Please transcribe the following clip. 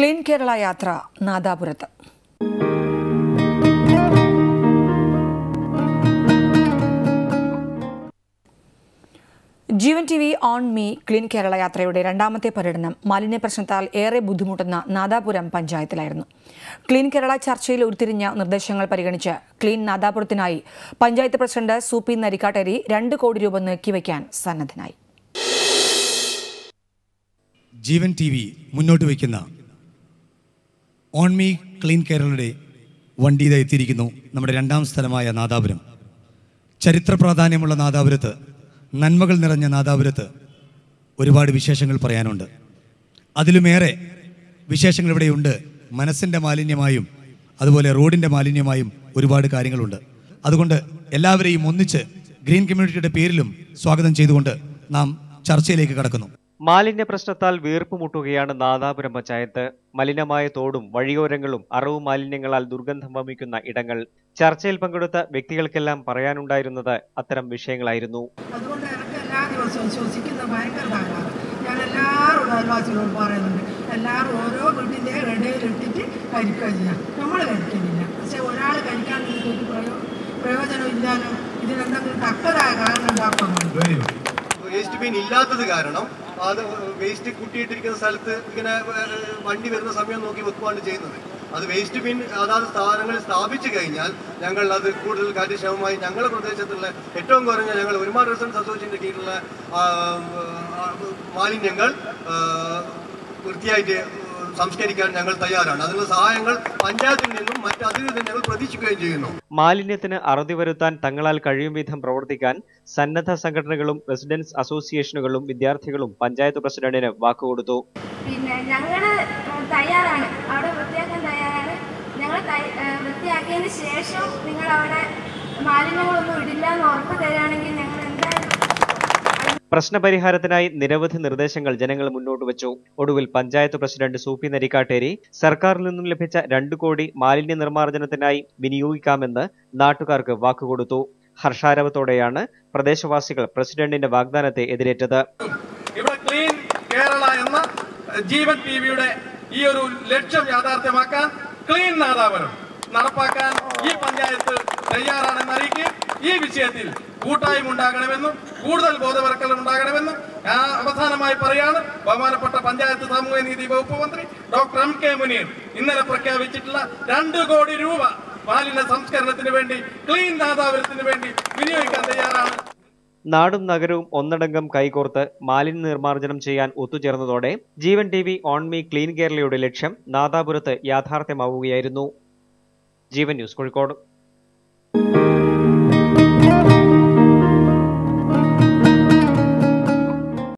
Clean Kerala യാത്ര നാദാപുരത്ത്. Jeevan T V on me clean Kerala യാത്രയുടെ രണ്ടാമത്തെ പര്യടനം മാലിന്യ പ്രശ്നത്താൽ ഏറെ ബുദ്ധിമുട്ടുന്ന നാദാപുരം പഞ്ചായത്തിലായിരുന്നു. ക്ലീൻ കേരള ചർച്ചയിൽ ഉരുത്തിരിഞ്ഞ നിർദ്ദേശങ്ങൾ പരിഗണിച്ച് ക്ലീൻ നാദാപുരത്തിനായി പഞ്ചായത്ത് പ്രസിഡന്റ് സൂപ്പി നരിക്കാട്ടേരി രണ്ട് കോടി രൂപ നീക്കിവയ്ക്കാൻ സന്നദ്ധനായി. ജീവൻ ടി വി മുന്നോട്ട് വയ്ക്കുന്ന ഓൺ മീ ക്ലീൻ കേരളയുടെ വണ്ടി ഇതാ എത്തിയിരിക്കുന്നു നമ്മുടെ രണ്ടാം സ്ഥലമായ നാദാപുരം. ചരിത്ര പ്രാധാന്യമുള്ള നാദാപുരത്ത് നന്മകൾ നിറഞ്ഞ നാദാപുരത്ത് ഒരുപാട് വിശേഷങ്ങൾ പറയാനുണ്ട്. അതിലുമേറെ വിശേഷങ്ങൾ ഇവിടെയുണ്ട്. മനസ്സിന്റെ മാലിന്യമായും അതുപോലെ റോഡിന്റെ മാലിന്യമായും ഒരുപാട് കാര്യങ്ങളുണ്ട്. അതുകൊണ്ട് എല്ലാവരെയും ഒന്നിച്ച് ഗ്രീൻ കമ്മ്യൂണിറ്റിയുടെ പേരിലും സ്വാഗതം ചെയ്തുകൊണ്ട് നാം ചർച്ചയിലേക്ക് കടക്കുന്നു. മാലിന്യ പ്രശ്നത്താൽ വീർപ്പുമുട്ടുകയാണ് നാദാപുരം പഞ്ചായത്ത് മലിനമായ തോടും വഴിയോരങ്ങളും അറവ് മാലിന്യങ്ങളാൽ ദുർഗന്ധം വമിക്കുന്ന ഇടങ്ങൾ. ചർച്ചയിൽ പങ്കെടുത്ത വ്യക്തികൾക്കെല്ലാം പറയാനുണ്ടായിരുന്നത് അത്തരം വിഷയങ്ങളായിരുന്നു. അതുകൊണ്ട് എനിക്ക് എല്ലാ ദിവസവും ശ്വസിക്കുന്ന ഭയങ്കര താങ്ങാണ് ഞാൻ എല്ലാവരോടും അയൽവാസികളോട് പറയുന്നുണ്ട്. എല്ലാവരും ഓരോ വീട്ടിന്റെ ഇടയിൽ ഇട്ടിട്ട് കഴിക്കുക ചെയ്യാം. നമ്മൾ കഴിക്കുന്നില്ല. പക്ഷെ ഒരാൾ കഴിക്കാൻ ഒരു പ്രയോ പ്രയോജനം ഇല്ലാലും ഇതിനെന്തെങ്കിലും തക്കതായ കാരണം ഉണ്ടാക്കുന്നുണ്ട് വേസ്റ്റ് ബിൻ ഇല്ലാത്തത് കാരണം അത് വേസ്റ്റ് കൂട്ടിയിട്ടിരിക്കുന്ന സ്ഥലത്ത് ഇങ്ങനെ വണ്ടി വരുന്ന സമയം നോക്കി വെക്കുകയാണ് ചെയ്യുന്നത്. അത് വേസ്റ്റ് ബിൻ അതാത് സ്ഥാനങ്ങളിൽ സ്ഥാപിച്ചു കഴിഞ്ഞാൽ ഞങ്ങൾ അത് കൂടുതൽ കാര്യക്ഷമമായി ഞങ്ങളുടെ പ്രദേശത്തുള്ള ഏറ്റവും കുറഞ്ഞ ഞങ്ങൾ ഒരുപാട് റെസിഡൻസ് അസോസിയേഷന്റെ കീഴിലുള്ള മാലിന്യങ്ങൾ വൃത്തിയായിട്ട് സംസ്കരിക്കാൻ ഞങ്ങൾ തയ്യാറാണ്. അതിനുള്ള സഹായങ്ങൾ പഞ്ചായത്തിൽ നിന്നും മറ്റ് അതിൽ നിന്നും ഞങ്ങൾ പ്രതീക്ഷിക്കുകയും ചെയ്യുന്നു. മാലിന്യത്തിന് അറുതി വരുത്താൻ തങ്ങളാൽ കഴിയും വിധം പ്രവർത്തിക്കാൻ സന്നദ്ധ സംഘടനകളും റെസിഡൻസ് അസോസിയേഷനുകളും വിദ്യാർത്ഥികളും പഞ്ചായത്ത് പ്രസിഡന്റിന് വാക്കുകൊടുത്തു. പിന്നെ ഞങ്ങൾ തയ്യാറാണ്. അവിടെ വൃത്തിയാക്കാൻ തയ്യാറാണ്. ഞങ്ങൾ വൃത്തിയാക്കിയതിന് ശേഷം നിങ്ങൾ അവിടെ മാലിന്യങ്ങളൊന്നും ഇടില്ല എന്ന് ഉറപ്പ് തരികയാണെങ്കിൽ ഞങ്ങൾ പ്രശ്നപരിഹാരത്തിനായി നിരവധി നിർദ്ദേശങ്ങൾ ജനങ്ങൾ മുന്നോട്ട് വച്ചു. ഒടുവിൽ പഞ്ചായത്ത് പ്രസിഡന്റ് സൂപ്പി നരിക്കാട്ടേരി സർക്കാരിൽ നിന്നും ലഭിച്ച രണ്ടു കോടി മാലിന്യ നിർമ്മാർജനത്തിനായി വിനിയോഗിക്കാമെന്ന് നാട്ടുകാർക്ക് വാക്കുകൊടുത്തു. ഹർഷാരവത്തോടെയാണ് പ്രദേശവാസികൾ പ്രസിഡന്റിന്റെ വാഗ്ദാനത്തെ എതിരേറ്റത്. ക്ലീൻ കേരള എന്ന ജീവൻ ടി വിയുടെ ഈ ഒരു ലക്ഷ്യം യാഥാർത്ഥ്യമാക്കാൻ ക്ലീൻ നാദാപുരം നടപ്പാക്കാൻ ഈ പഞ്ചായത്ത് തയ്യാറാണെന്ന് ഈ വിഷയത്തിൽ കൂട്ടായ്മ ഉണ്ടാകണമെന്നും കൂടുതൽ ബോധവൽക്കരണം ഉണ്ടാകണമെന്നും ഞാൻ അവസാനമായി പറയാണ്. ബഹുമാനപ്പെട്ട പഞ്ചായത്ത് സാമൂഹ്യ നീതി വകുപ്പ് മന്ത്രി ഡോക്ടർ എം കെ മുനീർ ഇന്നലെ പ്രഖ്യാപിച്ചിട്ടുള്ള രണ്ട് കോടി രൂപ മാലിന്യ സംസ്കരണത്തിന് വേണ്ടി ക്ലീൻ നാദാപുരത്തിന് വേണ്ടി വിനിയോഗിക്കാൻ തയ്യാറാണ്. നാടും നഗരവും ഒന്നടങ്കം കൈകോർത്ത് മാലിന്യ നിർമ്മാർജനം ചെയ്യാൻ ഒത്തുചേർന്നതോടെ Jeevan T V on me clean കേരളയുടെ ലക്ഷ്യം നാദാപുരത്ത് യാഥാർത്ഥ്യമാവുകയായിരുന്നു. ജീവൻ ന്യൂസ് കോഴിക്കോട്.